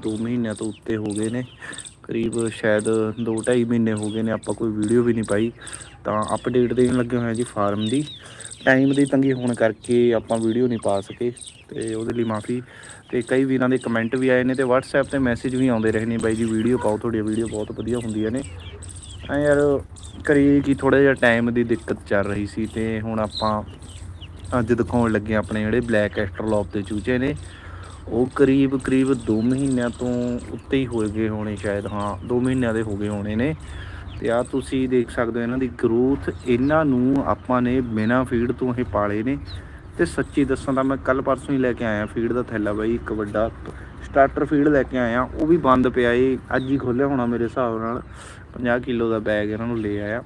2 ਮਹੀਨਿਆਂ ਤੋਂ ਉੱਤੇ ਹੋ ਗਏ ਨੇ। ਕਰੀਬ ਸ਼ਾਇਦ 2-2.5 ਮਹੀਨੇ ਹੋ ਗਏ ਨੇ, ਆਪਾਂ ਕੋਈ ਵੀਡੀਓ ਵੀ ਨਹੀਂ ਪਾਈ। ਤਾਂ ਅਪਡੇਟ ਦੇਣ ਲੱਗੇ ਹੋਏ ਆ ਜੀ ਫਾਰਮ ਦੀ। ਟਾਈਮ ਦੀ ਤੰਗੀ ਹੋਣ ਕਰਕੇ ਆਪਾਂ ਵੀਡੀਓ ਨਹੀਂ ਪਾ ਸਕੇ। ਤੇ ਉਹਦੇ ਲਈ ਮਾਫੀ। ਤੇ ਕਈ ਵੀਰਾਂ ਦੇ ਕਮੈਂਟ ਵੀ ਆਏ ਨੇ ਤੇ WhatsApp ਤੇ ਮੈਸੇਜ ਵੀ ਆਉਂਦੇ ਰਹੇ ਨੇ, ਬਾਈ ਜੀ, ਵੀਡੀਓ ਪਾਓ ਤੁਹਾਡੀ ਵੀਡੀਓ ਬਹੁਤ ਵਧੀਆ ਹੁੰਦੀਆਂ ਨੇ। ਐ ਯਾਰ ਕਰੀ ਕਿ ਥੋੜਾ ਜਿਹਾ ਟਾਈਮ ਦੀ ਦਿੱਕਤ ਚੱਲ ਰਹੀ ਸੀ ਤੇ ਹੁਣ ਆਪਾਂ ਅੱਜ ਦਿਖਾਉਣ ਲੱਗੇ ਹਾਂ ਆਪਣੇ ਜਿਹੜੇ ਬਲੈਕ ਐਸਟਰਲੌਪ ਦੇ ਚੂਚੇ ਨੇ। ਉਹ ਕਰੀਬ ਕਰੀਬ 2 ਮਹੀਨਿਆਂ ਤੋਂ ਉੱਤੇ ਹੀ ਹੋ ਗਏ ਹੋਣੇ ਸ਼ਾਇਦ, ਹਾਂ 2 ਮਹੀਨਿਆਂ ਦੇ ਹੋ ਗਏ ਹੋਣੇ ਨੇ। ਤੇ ਆ ਤੁਸੀਂ ਦੇਖ ਸਕਦੇ ਹੋ ਇਹਨਾਂ ਦੀ ਗਰੋਥ ਇਹਨਾਂ ਨੂੰ ਆਪਾਂ ਨੇ ਬਿਨਾਂ ਫੀਡ ਤੋਂ ਇਹ ਪਾਲੇ ਨੇ। ਤੇ ਸੱਚੀ ਦੱਸਾਂ ਤਾਂ ਮੈਂ ਕੱਲ ਪਰਸੋਂ ਹੀ ਲੈ ਕੇ ਆਇਆ ਫੀਡ ਦਾ ਥੈਲਾ ਬਾਈ, ਇੱਕ ਵੱਡਾ ਸਟਾਰਟਰ ਫੀਡ ਲੈ ਕੇ ਆਇਆ। ਉਹ ਵੀ ਬੰਦ ਪਿਆ ਏ, ਅੱਜ ਹੀ ਖੋਲਿਆ ਹੋਣਾ ਮੇਰੇ ਹਿਸਾਬ ਨਾਲ। 50 ਕਿਲੋ ਦਾ ਬੈਗ ਇਹਨਾਂ ਨੂੰ ਲੈ ਆਇਆ।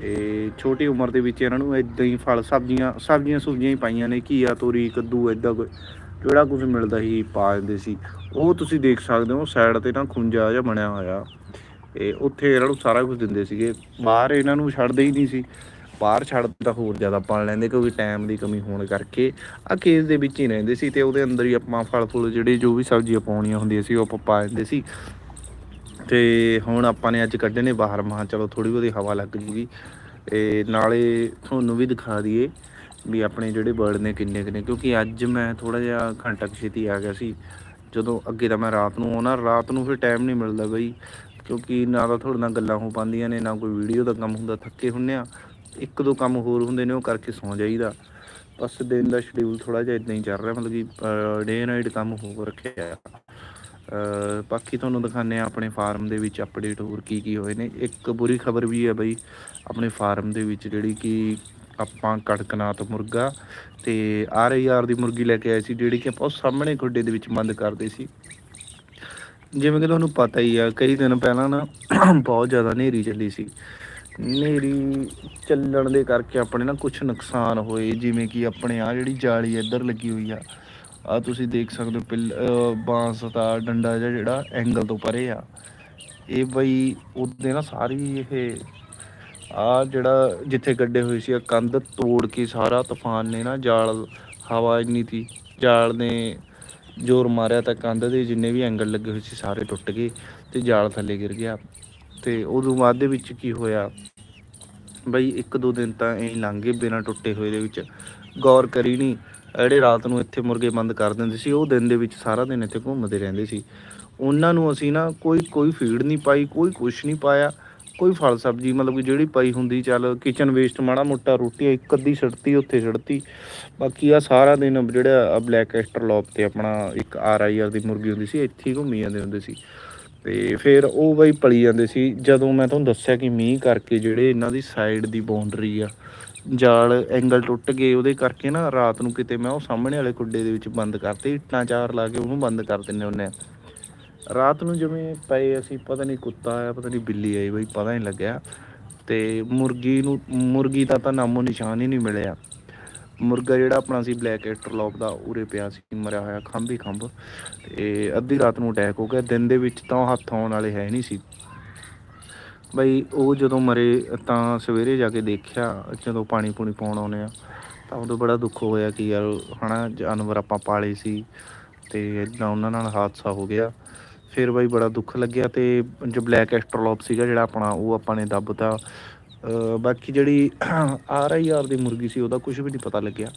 ਤੇ ਛੋਟੀ ਉਮਰ ਦੇ ਵਿੱਚ ਇਹਨਾਂ ਨੂੰ ਇਦਾਂ ਹੀ ਫਲ ਸਬਜ਼ੀਆਂ ਸਬਜ਼ੀਆਂ ਸੁਬਜ਼ੀਆਂ ਹੀ ਪਾਈਆਂ ਨੇ, ਘੀਆ, ਤੋਰੀ, ਕੱਦੂ ਇਦਾਂ ਕੋਈ ਜਿਹੜਾ ਕੁਝ ਮਿਲਦਾ ਸੀ, ਪਾ ਦਿੰਦੇ ਸੀ। ਉਹ ਤੁਸੀਂ ਦੇਖ ਸਕਦੇ ਹੋ ਸਾਈਡ ਤੇ ਨਾ ਖੁੰਝਾ ਜਿਹਾ ਬਣਿਆ ਹੋਇਆ। ਤੇ ਉੱਥੇ ਇਹਨਾਂ ਨੂੰ ਸਾਰਾ ਕੁਝ ਦਿੰਦੇ ਸੀਗੇ। ਬਾਹਰ ਇਹਨਾਂ ਨੂੰ ਛੱਡਦੇ ਹੀ ਨਹੀਂ ਸੀ। ਬਾਹਰ ਛੱਡ ਤਾਂ ਹੋਰ ਜ਼ਿਆਦਾ ਪਾਲ ਲੈਂਦੇ, ਕਿਉਂਕਿ ਟਾਈਮ ਦੀ ਕਮੀ ਹੋਣ ਕਰਕੇ ਆ ਕੇਸ ਦੇ ਵਿੱਚ ਹੀ ਰਹਿੰਦੇ ਸੀ ਤੇ ਉਹਦੇ ਅੰਦਰ ਹੀ ਆਪਾਂ ਫਲ ਫੁੱਲ ਜਿਹੜੇ ਜੋ ਵੀ ਸਬਜ਼ੀਆਂ ਪਾਉਣੀਆਂ ਹੁੰਦੀਆਂ ਸੀ, ਉਹ ਆਪਾਂ ਪਾ ਦਿੰਦੇ ਸੀ। ਤੇ ਹੁਣ ਆਪਾਂ ਨੇ ਅੱਜ ਕੱਢੇ ਨੇ ਬਾਹਰ। ਮਹਾ ਚਲੋ ਥੋੜੀ ਬਹੁਤੀ ਹਵਾ ਲੱਗ ਜੂਗੀ। ਤੇ ਨਾਲੇ ਤੁਹਾਨੂੰ ਵੀ ਦਿਖਾ ਦਈਏ ਵੀ ਆਪਣੇ ਜਿਹੜੇ ਬਰਡ ਨੇ ਕਿੰਨੇ ਕਿੰਨੇ ਕਿਉਂਕਿ ਅੱਜ ਮੈਂ ਥੋੜਾ ਜਿਹਾ ਘੰਟਾ ਕੁ ਛੇਤੀ ਆ ਗਿਆ ਸੀ। ਜਦੋਂ ਅੱਗੇ ਤਾਂ ਮੈਂ ਰਾਤ ਨੂੰ ਆਉਣਾ, ਰਾਤ ਨੂੰ ਫਿਰ ਟਾਈਮ ਨਹੀਂ ਮਿਲਦਾ ਬਈ, ਕਿਉਂਕਿ ਨਾ ਤਾਂ ਤੁਹਾਡੇ ਨਾਲ ਗੱਲਾਂ ਹੋ ਪਾਉਂਦੀਆਂ ਨੇ, ਨਾ ਕੋਈ ਵੀਡੀਓ ਦਾ ਕੰਮ ਹੁੰਦਾ, ਥੱਕੇ ਹੁੰਨੇ ਆ। ਇੱਕ ਦੋ ਕੰਮ ਹੋਰ ਹੁੰਦੇ ਨੇ, ਉਹ ਕਰਕੇ ਸੌਂ ਜਾਈਦਾ। ਬਸ ਦਿਨ ਦਾ ਸ਼ਡਿਊਲ ਥੋੜਾ ਜਿਹਾ ਇਦਾਂ ਹੀ ਚੱਲ ਰਿਹਾ, ਮਤਲਬ ਕਿ ਡੇ ਨਾਈਟ ਕੰਮ ਹੋ ਰੱਖਿਆ ਆ। ਬਾਕੀ ਤੁਹਾਨੂੰ ਦਿਖਾਉਂਦੇ ਆ ਆਪਣੇ ਫਾਰਮ ਦੇ ਵਿੱਚ ਅਪਡੇਟ ਹੋਰ ਕੀ ਕੀ ਹੋਏ ਨੇ। ਇੱਕ ਬੁਰੀ ਖਬਰ ਵੀ ਹੈ ਬਈ, ਆਪਣੇ ਫਾਰਮ ਦੇ ਵਿੱਚ ਜਿਹੜੀ ਕਿ ਆਪਾਂ ਕੜਕਨਾਥ ਮੁਰਗਾ ਤੇ ਆਰ ਆਰ ਦੀ ਮੁਰਗੀ ਲੈ ਕੇ ਆਏ ਸੀ, ਜਿਹੜੀ ਕਿ ਆਪਾਂ ਸਾਹਮਣੇ ਖੁੱਡੇ ਦੇ ਵਿੱਚ ਬੰਦ ਕਰਦੇ ਸੀ। ਜਿਵੇਂ ਕਿ ਤੁਹਾਨੂੰ ਪਤਾ ਹੀ ਆ, ਕਈ ਦਿਨ ਪਹਿਲਾਂ ਨਾ ਬਹੁਤ ਜ਼ਿਆਦਾ ਹਨੇਰੀ ਚੱਲੀ ਸੀ। ਹਨੇਰੀ ਚੱਲਣ ਦੇ ਕਰਕੇ ਆਪਣੇ ਨਾ ਕੁਝ ਨੁਕਸਾਨ ਹੋਏ, ਜਿਵੇਂ ਕਿ ਆਪਣੇ ਆ ਜਿਹੜੀ ਜਾਲੀ ਇੱਧਰ ਲੱਗੀ ਹੋਈ ਆ ਆ ਤੁਸੀਂ ਦੇਖ ਸਕਦੇ ਹੋ ਪਿੱਲ ਬਾਂਸ ਦਾ ਡੰਡਾ ਜਿਹਾ ਜਿਹੜਾ ਐਂਗਲ ਤੋਂ ਪਰੇ ਆ। ਇਹ ਬਈ ਉਹਦੇ ਨਾ ਸਾਰੀ ਇਹ ਆ ਜਿਹੜਾ ਜਿੱਥੇ ਗੱਡੇ ਹੋਏ ਸੀ, ਆ ਕੰਧ ਤੋੜ ਕੇ ਸਾਰਾ ਤੂਫਾਨ ਨੇ ਨਾ ਜਾਲ, ਹਵਾ ਇੰਨੀ ਤੀ, ਜਾਲ ਨੇ ਜ਼ੋਰ ਮਾਰਿਆ ਤਾਂ ਕੰਧ ਦੇ ਜਿੰਨੇ ਵੀ ਐਂਗਲ ਲੱਗੇ ਹੋਏ ਸੀ ਸਾਰੇ ਟੁੱਟ ਗਏ ਤੇ ਜਾਲ ਥੱਲੇ ਗਿਰ ਗਿਆ। ਤੇ ਉਦੋਂ ਬਾਅਦ ਦੇ ਵਿੱਚ ਕੀ ਹੋਇਆ? ਬਈ ਇੱਕ ਦੋ ਦਿਨ ਤਾਂ ਐਂ ਲੰਘ ਗਏ ਬਿਨਾਂ ਟੁੱਟੇ ਹੋਏ ਦੇ ਵਿੱਚ। ਗੌਰ ਕਰੀ ਨਹੀਂ ਜਿਹੜੇ ਰਾਤ ਨੂੰ ਇੱਥੇ ਮੁਰਗੇ ਬੰਦ ਕਰ ਦਿੰਦੇ ਸੀ, ਉਹ ਦਿਨ ਦੇ ਵਿੱਚ ਸਾਰਾ ਦਿਨ ਇੱਥੇ ਘੁੰਮਦੇ ਰਹਿੰਦੇ ਸੀ। ਉਹਨਾਂ ਨੂੰ ਅਸੀਂ ਨਾ ਕੋਈ ਕੋਈ ਫੀਡ ਨਹੀਂ ਪਾਈ, ਕੋਈ ਕੁਛ ਨਹੀਂ ਪਾਇਆ। ਕੋਈ ਫਲ ਸਬਜ਼ੀ, ਮਤਲਬ ਕਿ ਜਿਹੜੀ ਪਈ ਹੁੰਦੀ, ਚੱਲ ਕਿਚਨ ਵੇਸਟ ਮਾੜਾ ਮੋਟਾ ਰੋਟੀ ਇੱਕ ਅੱਧੀ ਛੱਡਤੀ ਉੱਥੇ ਛੱਡਤੀ ਬਾਕੀ ਆ ਸਾਰਾ ਦਿਨ ਜਿਹੜਾ ਆ ਬਲੈਕ ਐਸਟਰਲੌਪ ਤੇ ਆਪਣਾ ਇੱਕ ਆਰ ਆਈ ਆਰ ਦੀ ਮੁਰਗੀ ਹੁੰਦੀ ਸੀ, ਇੱਥੇ ਹੀ ਘੁੰਮੀ ਜਾਂਦੇ ਹੁੰਦੇ ਸੀ। ਤੇ ਫਿਰ ਉਹ ਬਈ ਪਲੀ ਜਾਂਦੇ ਸੀ। ਜਦੋਂ ਮੈਂ ਤੁਹਾਨੂੰ ਦੱਸਿਆ ਕਿ ਮੀਂਹ ਕਰਕੇ ਜਿਹੜੇ ਇਹਨਾਂ ਦੀ ਸਾਈਡ ਦੀ ਬਾਉਂਡਰੀ ਆ, ਜਾਲ ਐਂਗਲ ਟੁੱਟ ਗਏ, ਉਹਦੇ ਕਰਕੇ ਨਾ ਰਾਤ ਨੂੰ ਕਿਤੇ ਮੈਂ ਉਹ ਸਾਹਮਣੇ ਵਾਲੇ ਕੁੱਡੇ ਦੇ ਵਿੱਚ ਬੰਦ ਕਰਤੇ, ਇੱਟਾਂ ਚਾਰ ਲਾ ਕੇ ਉਹਨੂੰ ਬੰਦ ਕਰ ਦਿੰਨੇ ਹੁੰਨੇ ਆ। ਰਾਤ ਨੂੰ ਜਿਵੇਂ ਪਏ ਅਸੀਂ, ਪਤਾ ਨਹੀਂ ਕੁੱਤਾ ਆਇਆ, ਪਤਾ ਨਹੀਂ ਬਿੱਲੀ ਆਈ ਬਈ, ਪਤਾ ਨਹੀਂ ਲੱਗਿਆ। ਤੇ ਮੁਰਗੀ ਨੂੰ, ਮੁਰਗੀ ਦਾ ਤਾਂ ਨਾਮੋ ਨਿਸ਼ਾਨ ਹੀ ਨਹੀਂ ਮਿਲਿਆ। ਮੁਰਗਾ ਜਿਹੜਾ ਆਪਣਾ ਸੀ ਬਲੈਕ ਐਸਟਰਲੌਪ ਦਾ, ਉਰੇ ਪਿਆ ਸੀ, ਮਰਿਆ ਹੋਇਆ ਖੰਭ ਹੀ ਖੰਭ। ਤੇ ਅੱਧੀ ਰਾਤ ਨੂੰ ਅਟੈਕ ਹੋ ਗਿਆ। ਦਿਨ ਦੇ ਵਿੱਚ ਤਾਂ ਉਹ ਹੱਥ ਆਉਣ ਵਾਲੇ ਹੈ ਨਹੀਂ ਸੀ। ਬਈ ਉਹ ਜਦੋਂ ਮਰੇ ਤਾਂ ਸਵੇਰੇ ਜਾ ਕੇ ਦੇਖਿਆ, ਜਦੋਂ ਪਾਣੀ ਪੂਣੀ ਪਾਉਣ ਆਉਨੇ ਆ, ਤਾਂ ਉਦੋਂ ਬੜਾ ਦੁੱਖ ਹੋਇਆ ਕਿ ਯਾਰ, ਹਨਾ, ਜਾਨਵਰ ਆਪਾਂ ਪਾਲੇ ਸੀ। ਤੇ ਇਦਾਂ ਉਹਨਾਂ ਨਾਲ ਹਾਦਸਾ ਹੋ ਗਿਆ। ਫਿਰ ਬਾਈ ਬੜਾ ਦੁੱਖ ਲੱਗਿਆ ਤੇ ਜੋ ਬਲੈਕ ਐਸਟਰਲੌਪ ਸੀਗਾ ਜਿਹੜਾ ਆਪਣਾ, ਉਹ ਆਪਾਂ ਨੇ ਦੱਬਤਾ। ਬਾਕੀ ਜਿਹੜੀ ਆਰ ਆਈ ਆਰ ਦੀ ਮੁਰਗੀ ਸੀ, ਉਹਦਾ ਕੁਝ ਵੀ ਨਹੀਂ ਪਤਾ ਲੱਗਿਆ।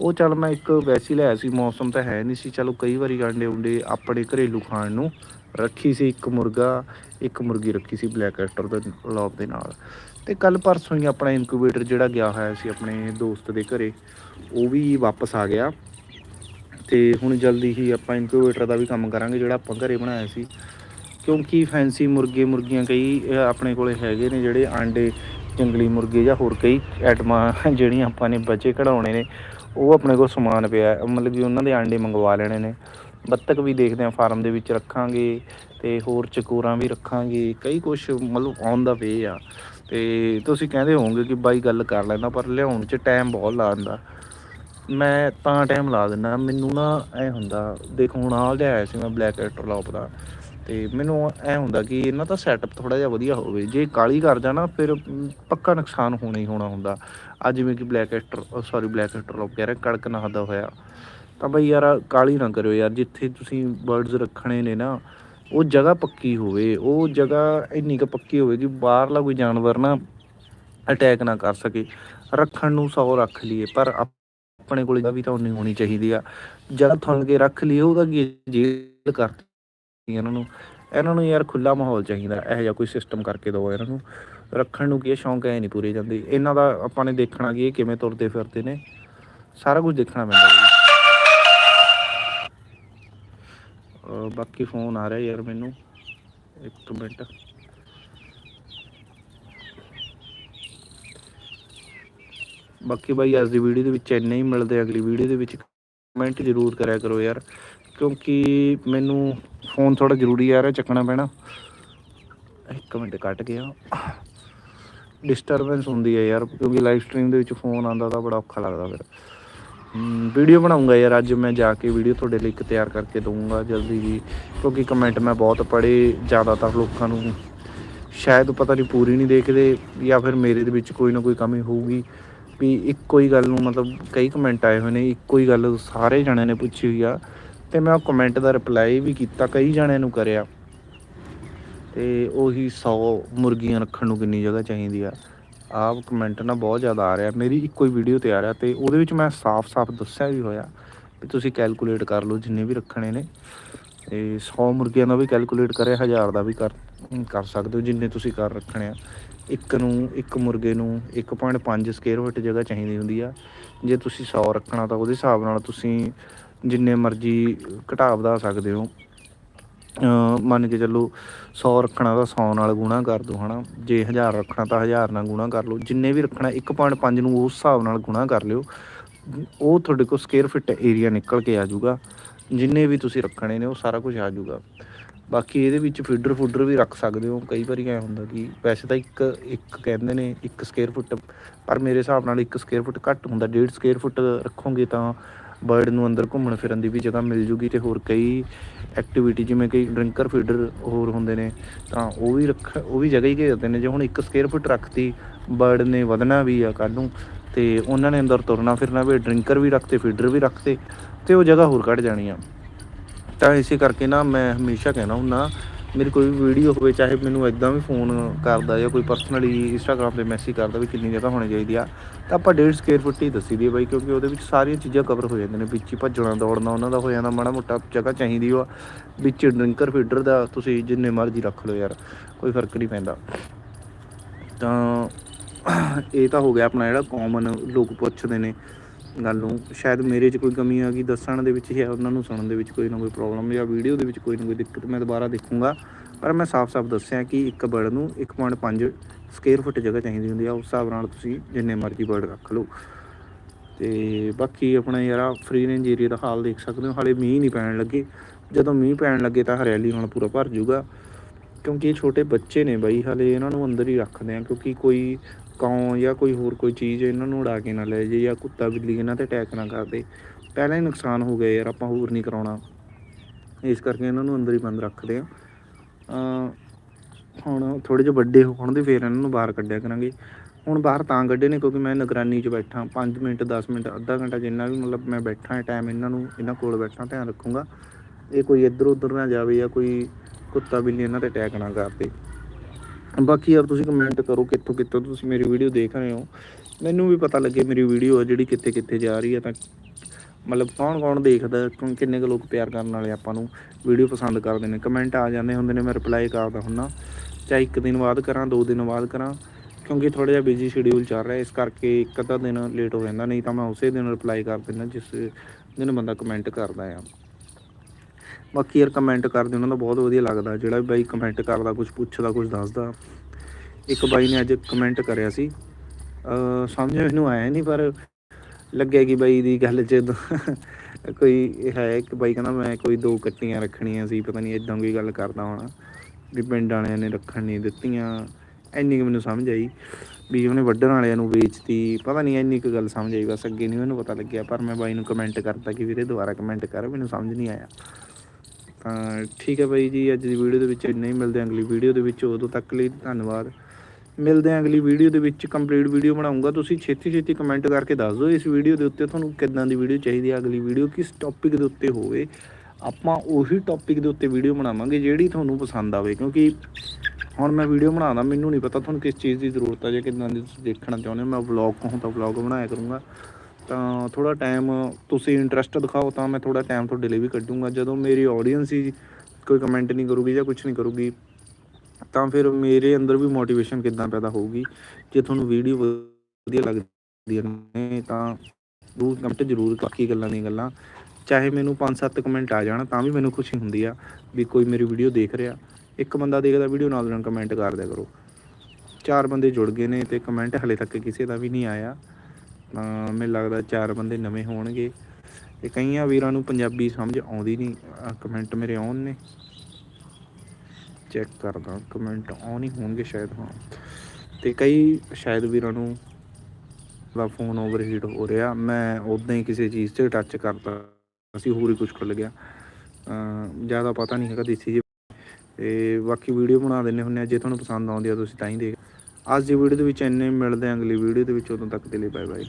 ਉਹ ਚੱਲ ਮੈਂ ਇੱਕ ਵੈਸੀ ਹੀ ਲਿਆਇਆ ਸੀ, ਮੌਸਮ ਤਾਂ ਹੈ ਨਹੀਂ ਸੀ। ਚਲੋ ਕਈ ਵਾਰੀ ਆਂਡੇ ਉਂਡੇ ਆਪਣੇ ਘਰੇਲੂ ਖਾਣ ਨੂੰ ਰੱਖੀ ਸੀ ਇੱਕ ਮੁਰਗਾ, ਇੱਕ ਮੁਰਗੀ ਰੱਖੀ ਸੀ ਬਲੈਕ ਐਸਟਰ ਦੇ ਲੌਪ ਦੇ ਨਾਲ। ਤੇ ਕੱਲ ਪਰਸੋਂ ਹੀ ਆਪਣਾ ਇਨਕੂਬੇਟਰ ਜਿਹੜਾ ਗਿਆ ਹੋਇਆ ਸੀ ਆਪਣੇ ਦੋਸਤ ਦੇ ਘਰੇ, ਉਹ ਵੀ ਵਾਪਸ ਆ ਗਿਆ। ਤੇ ਹੁਣ ਜਲਦੀ ਹੀ ਆਪਾਂ ਇਨਕੂਬੇਟਰ ਦਾ ਵੀ ਕੰਮ ਕਰਾਂਗੇ, ਜਿਹੜਾ ਆਪਾਂ ਘਰੇ ਬਣਾਇਆ ਸੀ। ਕਿਉਂਕਿ ਫੈਂਸੀ ਮੁਰਗੇ ਮੁਰਗੀਆਂ ਕਈ ਆਪਣੇ ਕੋਲੇ ਹੈਗੇ ਨੇ ਜਿਹੜੇ ਆਂਡੇ, ਜੰਗਲੀ ਮੁਰਗੇ ਜਾਂ ਹੋਰ ਕਈ ਆਈਟਮਾਂ ਜਿਹੜੀਆਂ ਆਪਾਂ ਨੇ ਬੱਚੇ ਕਢਾਉਣੇ ਨੇ, ਉਹ ਆਪਣੇ ਕੋਲ ਸਮਾਨ ਪਿਆ ਮਤਲਬ ਕਿ ਉਹਨਾਂ ਦੇ ਆਂਡੇ ਮੰਗਵਾ ਲੈਣੇ ਨੇ। ਬੱਤਕ ਵੀ ਦੇਖਦੇ ਆ ਫਾਰਮ ਦੇ ਵਿੱਚ ਰੱਖਾਂਗੇ ਤੇ ਹੋਰ ਚਕੋਰਾਂ ਵੀ ਰੱਖਾਂਗੇ। ਕਈ ਕੁਛ ਮਤਲਬ ਆਨ ਦਾ ਵੇ ਆ। ਤੇ ਤੁਸੀਂ ਕਹਿੰਦੇ ਹੋਵੋਗੇ ਕਿ ਬਾਈ ਗੱਲ ਕਰ ਲੈਂਦਾ, ਪਰ ਲਿਆਉਣ 'ਚ ਟਾਈਮ ਬਹੁਤ ਲਾ ਦਿੰਦਾ ਮੈਂ ਤਾਂ ਟਾਈਮ ਲਾ ਦਿੰਦਾ ਮੈਨੂੰ ਨਾ ਐ ਹੁੰਦਾ, ਦੇਖੋ ਹੁਣ ਆ ਲਿਆਇਆ ਸੀ ਮੈਂ ਬਲੈਕ ਐਸਟਰਲੌਪ ਦਾ, ਤੇ ਮੈਨੂੰ ਐ ਹੁੰਦਾ ਕਿ ਇਹਨਾਂ ਦਾ ਸੈਟਅਪ ਥੋੜਾ ਜਿਹਾ ਵਧੀਆ ਹੋਵੇ, ਜੇ ਕਾਲੀ ਕਰ ਜਾਣਾ ਫਿਰ ਪੱਕਾ ਨੁਕਸਾਨ ਹੋਣਾ ਹੀ ਹੋਣਾ ਹੁੰਦਾ। ਅੱਜ ਜਿਵੇਂ ਕਿ black aster sorry black australorp ਕਹਿ ਰਿਹਾ ਕੜਕਨਾਥ ਦਾ ਹੋਇਆ। ਤਾਂ ਬਈ ਯਾਰ ਕਾਲੀ ਨਾ ਕਰਿਓ ਯਾਰ, ਜਿੱਥੇ ਤੁਸੀਂ ਬਰਡਸ ਰੱਖਣੇ ਨੇ ਨਾ, ਉਹ ਜਗ੍ਹਾ ਪੱਕੀ ਹੋਵੇ, ਉਹ ਜਗ੍ਹਾ ਇੰਨੀ ਕੁ ਪੱਕੀ ਹੋਵੇ ਕਿ ਬਾਹਰਲਾ ਕੋਈ ਜਾਨਵਰ ਨਾ ਅਟੈਕ ਨਾ ਕਰ ਸਕੇ। ਰੱਖਣ ਨੂੰ ਸੌ ਰੱਖ ਲਈਏ, ਪਰ ਆਪਣੇ ਕੋਲ ਵੀ ਤਾਂ ਉਨੀ ਹੋਣੀ ਚਾਹੀਦੀ ਆ। ਜਦ ਤੁਹਾਨੂੰ ਕੇ ਰੱਖ ਲਈਏ ਉਹਦਾ ਕੀ ਜੇਲ੍ਹ ਕਰਤੀ ਇਹਨਾਂ ਨੂੰ। ਇਹਨਾਂ ਨੂੰ ਯਾਰ ਖੁੱਲਾ ਮਾਹੌਲ ਚਾਹੀਦਾ, ਇਹੋ ਜਿਹਾ ਕੋਈ ਸਿਸਟਮ ਕਰਕੇ ਦਿਓ ਇਹਨਾਂ ਨੂੰ। ਰੱਖਣ ਨੂੰ ਕੀ ਹੈ ਸ਼ੌਂਕ ਐ ਨਹੀਂ ਪੂਰੇ ਜਾਂਦੇ। ਇਹਨਾਂ ਦਾ ਆਪਾਂ ਨੇ ਦੇਖਣਾ ਕਿ ਇਹ ਕਿਵੇਂ ਤੁਰਦੇ ਫਿਰਦੇ ਨੇ। ਸਾਰਾ ਕੁਝ ਦੇਖਣਾ ਪੈਂਦਾ ਜੀ। ਬਾਕੀ ਫੋਨ ਆ ਰਿਹਾ ਯਾਰ ਮੈਨੂੰ। ਇੱਕ ਮਿੰਟ। ਬਾਕੀ ਬਾਈ ਅੱਜ ਦੀ ਵੀਡੀਓ ਦੇ ਵਿੱਚ ਇੰਨੇ ਹੀ ਮਿਲਦੇ ਅਗਲੀ ਵੀਡੀਓ ਦੇ ਵਿੱਚ ਕਮੈਂਟ ਜ਼ਰੂਰ ਕਰਿਆ ਕਰੋ ਯਾਰ, ਕਿਉਂਕਿ ਮੈਨੂੰ ਫੋਨ ਥੋੜਾ ਜ਼ਰੂਰੀ ਆ ਰਿਹਾ ਚੱਕਣਾ ਪੈਣਾ। ਇੱਕ ਮਿੰਟ ਕੱਟ ਗਿਆ ਡਿਸਟਰਬੈਂਸ ਹੁੰਦੀ ਹੈ ਯਾਰ, ਕਿਉਂਕਿ ਲਾਈਵ ਸਟ੍ਰੀਮ ਦੇ ਵਿੱਚ ਫੋਨ ਆਉਂਦਾ ਤਾਂ ਬੜਾ ਔਖਾ ਲੱਗਦਾ ਫਿਰ। ਵੀਡੀਓ ਬਣਾਉਂਗਾ ਯਾਰ, ਅੱਜ ਮੈਂ ਜਾ ਕੇ ਵੀਡੀਓ ਤੁਹਾਡੇ ਲਈ ਇੱਕ ਤਿਆਰ ਕਰਕੇ ਦਊਂਗਾ ਜਲਦੀ ਜੀ, ਕਿਉਂਕਿ ਕਮੈਂਟ ਮੈਂ ਬਹੁਤ ਪੜ੍ਹੇ ਜ਼ਿਆਦਾਤਰ ਲੋਕਾਂ ਨੂੰ। ਸ਼ਾਇਦ ਪਤਾ ਨਹੀਂ ਪੂਰੀ ਨਹੀਂ ਦੇਖਦੇ, ਜਾਂ ਫਿਰ ਮੇਰੇ ਦੇ ਵਿੱਚ ਕੋਈ ਨਾ ਕੋਈ ਕਮੀ ਹੋਊਗੀ। ਵੀ ਇੱਕੋ ਹੀ ਗੱਲ ਨੂੰ ਮਤਲਬ ਕਈ ਕਮੈਂਟ ਆਏ ਹੋਏ ਨੇ, ਇੱਕੋ ਹੀ ਗੱਲ ਸਾਰੇ ਜਣਿਆਂ ਨੇ ਪੁੱਛੀ ਹੋਈ ਆ। ਤੇ ਮੈਂ ਉਹ ਕਮੈਂਟ ਦਾ ਰਿਪਲਾਈ ਵੀ ਕੀਤਾ, ਕਈ ਜਣਿਆਂ ਨੂੰ ਕਰਿਆ। ਤੇ ਉਹੀ 100 ਮੁਰਗੀਆਂ ਰੱਖਣ ਨੂੰ ਕਿੰਨੀ ਜਗ੍ਹਾ ਚਾਹੀਦੀ ਆ। ਆਪ ਕਮੈਂਟ ਨਾ ਬਹੁਤ ਜ਼ਿਆਦਾ ਆ ਰਿਹਾ, ਮੇਰੀ ਇੱਕੋ ਹੀ ਵੀਡੀਓ ਤੇ ਆ ਰਿਹਾ ਤੇ ਉਹਦੇ ਵਿੱਚ ਮੈਂ ਸਾਫ਼-ਸਾਫ਼ ਦੱਸਿਆ ਵੀ ਹੋਇਆ ਵੀ ਤੁਸੀਂ ਕੈਲਕੂਲੇਟ ਕਰ ਲਓ ਜਿੰਨੇ ਵੀ ਰੱਖਣੇ ਨੇ। ਤੇ 100 ਮੁਰਗੀਆਂ ਦਾ ਵੀ ਕੈਲਕੂਲੇਟ ਕਰਿਆ 1000 ਦਾ ਵੀ ਕਰ ਕਰ ਸਕਦੇ ਹੋ ਜਿੰਨੇ ਤੁਸੀਂ ਕਰ ਰੱਖਣੇ ਆ। ਇੱਕ ਨੂੰ, ਇੱਕ ਮੁਰਗੇ ਨੂੰ 1.5 ਸਕੁਅਰ ਫੁੱਟ ਜਗ੍ਹਾ ਚਾਹੀਦੀ ਹੁੰਦੀ ਆ। ਜੇ ਤੁਸੀਂ 100 ਰੱਖਣਾ ਤਾਂ ਉਹਦੇ ਹਿਸਾਬ ਨਾਲ ਤੁਸੀਂ ਜਿੰਨੇ ਮਰਜ਼ੀ ਘਟਾ ਵਧਾ ਸਕਦੇ ਹੋ। ਮੰਨ ਕੇ ਚੱਲੋ 100 ਰੱਖਣਾ ਤਾਂ 100 ਨਾਲ ਗੁਣਾ ਕਰ ਦੋ, ਹਨਾ। ਜੇ 1000 ਰੱਖਣਾ ਤਾਂ 1000 ਨਾਲ ਗੁਣਾ ਕਰ ਲਓ। ਜਿੰਨੇ ਵੀ ਰੱਖਣਾ 1.5 ਨੂੰ ਉਸ ਹਿਸਾਬ ਨਾਲ ਗੁਣਾ ਕਰ ਲਿਓ। ਉਹ ਤੁਹਾਡੇ ਕੋਲ ਸਕੁਅਰ ਫਿਟ ਏਰੀਆ ਨਿਕਲ ਕੇ ਆ ਜਾਊਗਾ। ਜਿੰਨੇ ਵੀ ਤੁਸੀਂ ਰੱਖਣੇ ਨੇ ਉਹ ਸਾਰਾ ਕੁਝ ਆ ਜਾਊਗਾ। ਬਾਕੀ ਇਹਦੇ ਵਿੱਚ ਫੀਡਰ ਫੂਡਰ ਵੀ ਰੱਖ ਸਕਦੇ ਹੋ। ਕਈ ਵਾਰੀ ਐ ਹੁੰਦਾ ਕਿ ਵੈਸੇ ਤਾਂ ਇੱਕ ਇੱਕ ਕਹਿੰਦੇ ਨੇ ਇੱਕ ਸਕੁਅਰ ਫੁੱਟ ਪਰ ਮੇਰੇ ਹਿਸਾਬ ਨਾਲ ਇੱਕ ਸਕੁਅਰ ਫੁੱਟ ਘੱਟ ਹੁੰਦਾ। ਡੇਢ ਸਕੁਅਰ ਫੁੱਟ ਰੱਖੋਗੇ ਤਾਂ ਬਰਡ ਨੂੰ ਅੰਦਰ ਘੁੰਮਣ ਫਿਰਨ ਦੀ ਵੀ ਜਗ੍ਹਾ ਮਿਲ ਜੂਗੀ ਤੇ ਹੋਰ ਕਈ ਐਕਟੀਵਿਟੀ ਜਿਵੇਂ ਕਿ ਡਰਿੰਕਰ ਫੀਡਰ ਹੋਰ ਹੁੰਦੇ ਨੇ, ਤਾਂ ਉਹ ਵੀ ਰੱਖ, ਉਹ ਵੀ ਜਗ੍ਹਾ ਹੀ ਘੇਰਦੇ ਨੇ। ਜੇ ਹੁਣ ਇੱਕ ਸਕੁਅਰ ਫੁੱਟ ਰੱਖਤੀ ਬਰਡ ਨੇ ਵਧਣਾ ਵੀ ਆ ਕੱਲ੍ਹ ਨੂੰ ਤੇ ਉਹਨਾਂ ਨੇ ਅੰਦਰ ਤੁਰਨਾ ਫਿਰਨਾ ਵੀ ਡਰਿੰਕਰ ਵੀ ਰੱਖਤੇ ਫੀਡਰ ਵੀ ਰੱਖਤੇ ਤੇ ਉਹ ਜਗ੍ਹਾ ਹੋਰ ਘਟ ਜਾਣੀ ਆ। ਤਾਂ ਇਸੇ ਕਰਕੇ ਨਾ ਮੈਂ ਹਮੇਸ਼ਾ ਕਹਿਣਾ ਹੁੰਦਾ, ਮੇਰੀ ਕੋਈ ਵੀ ਵੀਡੀਓ ਹੋਵੇ, ਚਾਹੇ ਮੈਨੂੰ ਇਦਾਂ ਵੀ ਫੋਨ ਕਰਦਾ ਜਾਂ ਕੋਈ ਪਰਸਨਲੀ ਇੰਸਟਾਗ੍ਰਾਮ ਤੇ ਮੈਸੇਜ ਕਰਦਾ ਵੀ ਕਿੰਨੀ ਜਗ੍ਹਾ ਹੋਣੀ ਚਾਹੀਦੀ ਆ, ਤਾਂ ਆਪਾਂ 1.5 ਸਕੁਅਰ ਫੁੱਟ ਹੀ ਦੱਸੀ ਦੀ ਬਾਈ, ਕਿਉਂਕਿ ਉਹਦੇ ਵਿੱਚ ਸਾਰੀਆਂ ਚੀਜ਼ਾਂ ਕਵਰ ਹੋ ਜਾਂਦੀਆਂ ਨੇ, ਵਿੱਚ ਹੀ ਭੱਜਣਾ, ਦੌੜਨਾ, ਉਹਨਾਂ ਦਾ ਹੋ ਜਾਂਦਾ, ਮਾੜਾ ਮੋਟਾ ਜਗ੍ਹਾ ਚਾਹੀਦੀ ਆ, ਵਿੱਚ ਡਰਿੰਕਰ, ਫੀਡਰ ਦਾ ਤੁਸੀਂ ਜਿੰਨੇ ਮਰਜ਼ੀ ਰੱਖ ਲਓ ਯਾਰ, ਕੋਈ ਫ਼ਰਕ ਨਹੀਂ ਪੈਂਦਾ। ਤਾਂ ਇਹ ਤਾਂ ਹੋ ਗਿਆ ਆਪਣਾ ਜਿਹੜਾ ਕਾਮਨ ਲੋਕ ਪੁੱਛਦੇ ਨੇ। ਗੱਲ ਨੂੰ ਸ਼ਾਇਦ ਮੇਰੇ 'ਚ ਕੋਈ ਕਮੀ ਆ ਗਈ, ਦੱਸਣ ਦੇ ਵਿੱਚ ਜਾਂ ਉਹਨਾਂ ਨੂੰ ਸੁਣਨ ਦੇ ਵਿੱਚ ਕੋਈ ਨਾ ਕੋਈ ਪ੍ਰੋਬਲਮ ਜਾਂ ਵੀਡੀਓ ਦੇ ਵਿੱਚ ਕੋਈ ਨਾ ਕੋਈ ਦਿੱਕਤ ਮੈਂ ਦੁਬਾਰਾ ਦੇਖੂੰਗਾ। ਪਰ ਮੈਂ ਸਾਫ਼-ਸਾਫ਼ ਦੱਸਿਆ ਕਿ ਇੱਕ ਬਰਡ ਨੂੰ 1.5 ਸਕੁਅਰ ਫੁੱਟ ਜਗ੍ਹਾ ਚਾਹੀਦੀ ਹੁੰਦੀ ਆ, ਉਸ ਹਿਸਾਬ ਨਾਲ ਤੁਸੀਂ ਜਿੰਨੇ ਮਰਜ਼ੀ ਬਰਡ ਰੱਖ ਲਓ। ਤੇ ਬਾਕੀ ਆਪਣਾ ਯਾਰਾ ਫ੍ਰੀ ਰੇਂਜ ਏਰੀਆ ਦਾ ਹਾਲ ਦੇਖ ਸਕਦੇ ਹੋ, ਹਾਲੇ ਮੀਂਹ ਨਹੀਂ ਪੈਣ ਲੱਗੇ। ਜਦੋਂ ਮੀਂਹ ਪੈਣ ਲੱਗੇ ਤਾਂ ਹਰਿਆਲੀ ਹੁਣ ਪੂਰਾ ਭਰ ਜਾਊਗਾ। ਕਿਉਂਕਿ ਇਹ ਛੋਟੇ ਬੱਚੇ ਨੇ ਬਾਈ, ਹਾਲੇ ਇਹਨਾਂ ਨੂੰ ਅੰਦਰ ਹੀ ਰੱਖਦੇ ਆ, ਕਿਉਂਕਿ ਕੋਈ ਕੌਂ ਜਾਂ ਕੋਈ ਹੋਰ ਕੋਈ ਚੀਜ਼ ਇਹਨਾਂ ਨੂੰ ਉਡਾ ਕੇ ਨਾ ਲੈ ਜੇ ਜਾਂ ਕੁੱਤਾ ਬਿੱਲੀ ਇਹਨਾਂ ਤੇ ਅਟੈਕ ਨਾ ਕਰਦੇ ਪਹਿਲਾਂ ਹੀ ਨੁਕਸਾਨ ਹੋ ਗਿਆ ਯਾਰ, ਆਪਾਂ ਹੋਰ ਨਹੀਂ ਕਰਾਉਣਾ। ਇਸ ਕਰਕੇ ਇਹਨਾਂ ਨੂੰ ਅੰਦਰ ਹੀ ਬੰਦ ਰੱਖਦੇ ਆ ਹੁਣ ਥੋੜੇ ਜਿਹਾ ਵੱਡੇ ਹੋਣ ਦੇ ਫੇਰ ਇਹਨਾਂ ਨੂੰ ਬਾਹਰ ਕੱਢਿਆ ਕਰਾਂਗੇ। ਹੁਣ ਬਾਹਰ ਤਾਂ ਕੱਢੇ ਨੇ ਕਿਉਂਕਿ ਮੈਂ ਨਿਗਰਾਨੀ 'ਚ ਬੈਠਾ। 5 ਮਿੰਟ 10 ਮਿੰਟ, ਅੱਧਾ ਘੰਟਾ ਜਿੰਨਾ ਵੀ ਮਤਲਬ ਮੈਂ ਬੈਠਾ ਹੈ ਟਾਈਮ ਇਹਨਾਂ ਨੂੰ, ਇਹਨਾਂ ਕੋਲ ਬੈਠਾ, ਧਿਆਨ ਰੱਖੂੰਗਾ। ਇਹ ਕੋਈ ਇੱਧਰ ਉੱਧਰ ਨਾ ਜਾਵੇ ਜਾਂ ਕੋਈ ਕੁੱਤਾ ਬਿੱਲੀ ਇਹਨਾਂ ਤੇ ਅਟੈਕ ਨਾ ਕਰਦੇ ਬਾਕੀ ਯਾਰ ਤੁਸੀਂ ਕਮੈਂਟ ਕਰੋ ਕਿੱਥੋਂ ਕਿੱਥੋਂ ਤੁਸੀਂ ਮੇਰੀ ਵੀਡੀਓ ਦੇਖ ਰਹੇ ਹੋ। ਮੈਨੂੰ ਵੀ ਪਤਾ ਲੱਗੇ ਮੇਰੀ ਵੀਡੀਓ ਆ ਜਿਹੜੀ ਕਿੱਥੇ ਕਿੱਥੇ ਜਾ ਰਹੀ ਹੈ ਤਾਂ ਮਤਲਬ ਕੌਣ ਕੌਣ ਦੇਖਦਾ ਕਿਉਂ- ਕਿੰਨੇ ਕੁ ਲੋਕ ਪਿਆਰ ਕਰਨ ਵਾਲੇ ਆਪਾਂ ਨੂੰ ਵੀਡੀਓ ਪਸੰਦ ਕਰਦੇ ਨੇ। ਕਮੈਂਟ ਆ ਜਾਂਦੇ ਹੁੰਦੇ ਨੇ, ਮੈਂ ਰਿਪਲਾਈ ਕਰਦਾ ਹੁੰਨਾ। ਚਾਹੇ ਇੱਕ ਦਿਨ ਬਾਅਦ ਕਰਾਂ, ਦੋ ਦਿਨ ਬਾਅਦ ਕਰਾਂ, ਕਿਉਂਕਿ ਥੋੜਾ ਜਿਹਾ ਬਿਜ਼ੀ ਸ਼ਡਿਊਲ ਚੱਲ ਰਿਹਾ, ਇਸ ਕਰਕੇ ਇੱਕ ਅੱਧਾ ਦਿਨ ਲੇਟ ਹੋ ਜਾਂਦਾ, ਨਹੀਂ ਤਾਂ ਮੈਂ ਉਸੇ ਦਿਨ ਰਿਪਲਾਈ ਕਰ ਦਿੰਦਾ, ਜਿਸ ਦਿਨ ਬੰਦਾ ਕਮੈਂਟ ਕਰਦਾ ਆ। ਬਾਕੀ ਯਾਰ ਕਮੈਂਟ ਕਰਦੇ, ਉਹਨਾਂ ਦਾ ਬਹੁਤ ਵਧੀਆ ਲੱਗਦਾ। ਜਿਹੜਾ ਵੀ ਬਾਈ ਕਮੈਂਟ ਕਰਦਾ ਕੁਝ ਪੁੱਛਦਾ ਕੁਝ ਦੱਸਦਾ। ਇੱਕ ਬਾਈ ਨੇ ਅੱਜ ਕਮੈਂਟ ਕਰਿਆ ਸੀ। ਸਮਝ ਮੈਨੂੰ ਆਇਆ ਨਹੀਂ ਪਰ ਲੱਗਿਆ ਕਿ ਬਾਈ ਦੀ ਗੱਲ 'ਚ ਕੋਈ ਹੈ ਇੱਕ ਬਾਈ ਕਹਿੰਦਾ, ਮੈਂ ਕੋਈ ਦੋ ਕੱਟੀਆਂ ਰੱਖਣੀਆਂ ਸੀ, ਪਤਾ ਨਹੀਂ ਇਦਾਂ ਕੋਈ ਗੱਲ ਕਰਦਾ ਹੋਣਾ। ਵੀ ਪਿੰਡ ਵਾਲਿਆਂ ਨੇ ਰੱਖਣ ਨਹੀਂ ਦਿੱਤੀਆਂ। ਇੰਨੀ ਕੁ ਮੈਨੂੰ ਸਮਝ ਆਈ ਵੀ ਉਹਨੇ ਵੱਢਣ ਵਾਲਿਆਂ ਨੂੰ ਵੇਚਤੀ। ਪਤਾ ਨਹੀਂ ਇੰਨੀ ਕੁ ਗੱਲ ਸਮਝ ਆਈ, ਬਸ ਅੱਗੇ ਨਹੀਂ ਮੈਨੂੰ ਪਤਾ ਲੱਗਿਆ। ਪਰ ਮੈਂ ਬਾਈ ਨੂੰ ਕਮੈਂਟ ਕਰਤਾ ਕਿ ਵੀਰੇ, ਦੁਬਾਰਾ ਕਮੈਂਟ ਕਰ, ਮੈਨੂੰ ਸਮਝ ਨਹੀਂ ਆਇਆ। ਤਾਂ ਠੀਕ ਹੈ ਬਾਈ ਜੀ, ਅੱਜ ਦੀ ਵੀਡੀਓ ਦੇ ਵਿੱਚ ਇੰਨਾ ਹੀ। ਮਿਲਦੇ ਹਾਂ ਅਗਲੀ ਵੀਡੀਓ ਦੇ ਵਿੱਚ। ਉਦੋਂ ਤੱਕ ਲਈ ਧੰਨਵਾਦ। ਮਿਲਦੇ ਹਾਂ ਅਗਲੀ ਵੀਡੀਓ ਦੇ ਵਿੱਚ। ਕੰਪਲੀਟ ਵੀਡੀਓ ਬਣਾਉਂਗਾ। ਤੁਸੀਂ ਛੇਤੀ ਛੇਤੀ ਕਮੈਂਟ ਕਰਕੇ ਦੱਸ ਦਿਓ ਇਸ ਵੀਡੀਓ ਦੇ ਉੱਤੇ ਤੁਹਾਨੂੰ ਕਿੱਦਾਂ ਦੀ ਵੀਡੀਓ ਚਾਹੀਦੀ ਹੈ। ਅਗਲੀ ਵੀਡੀਓ ਕਿਸ ਟੌਪਿਕ ਦੇ ਉੱਤੇ ਹੋਵੇ। ਆਪਾਂ ਉਹੀ ਟੌਪਿਕ ਦੇ ਉੱਤੇ ਵੀਡੀਓ ਬਣਾਵਾਂਗੇ ਜਿਹੜੀ ਤੁਹਾਨੂੰ ਪਸੰਦ ਆਵੇ। ਕਿਉਂਕਿ ਹੁਣ ਮੈਂ ਵੀਡੀਓ ਬਣਾਉਂਦਾ, ਮੈਨੂੰ ਨਹੀਂ ਪਤਾ ਤੁਹਾਨੂੰ ਕਿਸ ਚੀਜ਼ ਦੀ ਜ਼ਰੂਰਤ ਹੈ ਜਾਂ ਕਿੱਦਾਂ ਦੀ ਤੁਸੀਂ ਦੇਖਣਾ ਚਾਹੁੰਦੇ ਹੋ। ਮੈਂ ਵਲੌਗ ਕਹੂੰ ਤਾਂ ਵਲੌਗ ਬਣਾਇਆ ਕਰੂੰਗਾ। ਤਾਂ ਥੋੜਾ ਟਾਈਮ ਤੁਸੀਂ ਇੰਟਰਸਟ ਦਿਖਾਓ ਤਾਂ ਮੈਂ ਥੋੜਾ ਟਾਈਮ ਤੁਹਾਡੇ ਲਈ ਵੀ ਕੱਢੂੰਗਾ। ਜਦੋਂ ਮੇਰੀ ਆਡੀਅנס ਹੀ ਕੋਈ ਕਮੈਂਟ ਨਹੀਂ ਕਰੂਗੀ ਜਾਂ ਕੁਝ ਨਹੀਂ ਕਰੂਗੀ, ਤਾਂ ਫਿਰ ਮੇਰੇ ਅੰਦਰ ਵੀ ਮੋਟੀਵੇਸ਼ਨ ਕਿੱਦਾਂ ਪੈਦਾ ਹੋਊਗੀ? ਜੇ ਤੁਹਾਨੂੰ ਵੀਡੀਓ ਵਧੀਆ ਲੱਗਦੀ ਨੇ, ਤਾਂ ਜ਼ਰੂਰ ਕਮੈਂਟ ਜ਼ਰੂਰ ਬਾਕੀ ਗੱਲਾਂ ਦੀਆਂ ਗੱਲਾਂ। ਚਾਹੇ ਮੈਨੂੰ 5-7 ਕਮੈਂਟ ਆ ਜਾਣ, ਤਾਂ ਵੀ ਮੈਨੂੰ ਖੁਸ਼ੀ ਹੁੰਦੀ ਆ ਵੀ ਕੋਈ ਮੇਰੀ ਵੀਡੀਓ ਦੇਖ ਰਿਹਾ। ਇੱਕ ਬੰਦਾ ਦੇਖਦਾ ਵੀਡੀਓ ਨਾਲ ਨਾਲ ਕਮੈਂਟ ਕਰ ਦਿਆ ਕਰੋ। ਚਾਰ ਬੰਦੇ ਜੁੜ ਗਏ ਨੇ ਤੇ ਕਮੈਂਟ ਹਲੇ ਤੱਕ ਕਿਸੇ ਦਾ ਵੀ ਨਹੀਂ ਆਇਆ। ਮੈਨੂੰ ਲੱਗਦਾ ਚਾਰ ਬੰਦੇ ਨਵੇਂ ਹੋਣਗੇ। ਤੇ ਕਈਆਂ ਵੀਰਾਂ ਨੂੰ ਪੰਜਾਬੀ ਸਮਝ ਆਉਂਦੀ ਨਹੀਂ। ਕਮੈਂਟ ਮੇਰੇ ਆਉਣ ਨੇ। ਚੈੱਕ ਕਰਦਾ ਕਮੈਂਟ ਆਨ ਹੀ ਹੋਣਗੇ ਸ਼ਾਇਦ, ਹਾਂ। ਤੇ ਕਈ ਸ਼ਾਇਦ ਵੀਰਾਂ ਨੂੰ ਦਾ ਫੋਨ ਓਵਰਹੀਟ ਹੋ ਰਿਹਾ। ਮੈਂ ਉਦਾਂ ਹੀ ਕਿਸੇ ਚੀਜ਼ 'ਤੇ ਟੱਚ ਕਰਤਾ ਅਸੀਂ ਹੋਰ ਹੀ ਕੁਝ ਖੁੱਲ ਗਿਆ। ਜ਼ਿਆਦਾ ਪਤਾ ਨਹੀਂ ਹੈਗਾ ਦੇਸੀ ਜੀ। ਤੇ ਬਾਕੀ ਵੀਡੀਓ ਬਣਾ ਦਿੰਨੇ ਹੁੰਨੇ ਆ, ਜੇ ਤੁਹਾਨੂੰ ਪਸੰਦ ਆਉਂਦੀ ਆ, ਤੁਸੀਂ ਤਾਂ ਹੀ ਦੇਖ। ਅੱਜ ਦੀ ਵੀਡੀਓ ਦੇ ਵਿੱਚ ਇੰਨੇ, ਮਿਲਦੇ ਆ ਅਗਲੀ ਵੀਡੀਓ ਦੇ ਵਿੱਚ। ਉਦੋਂ ਤੱਕ ਦੇ ਲਈ ਬਾਏ ਬਾਏ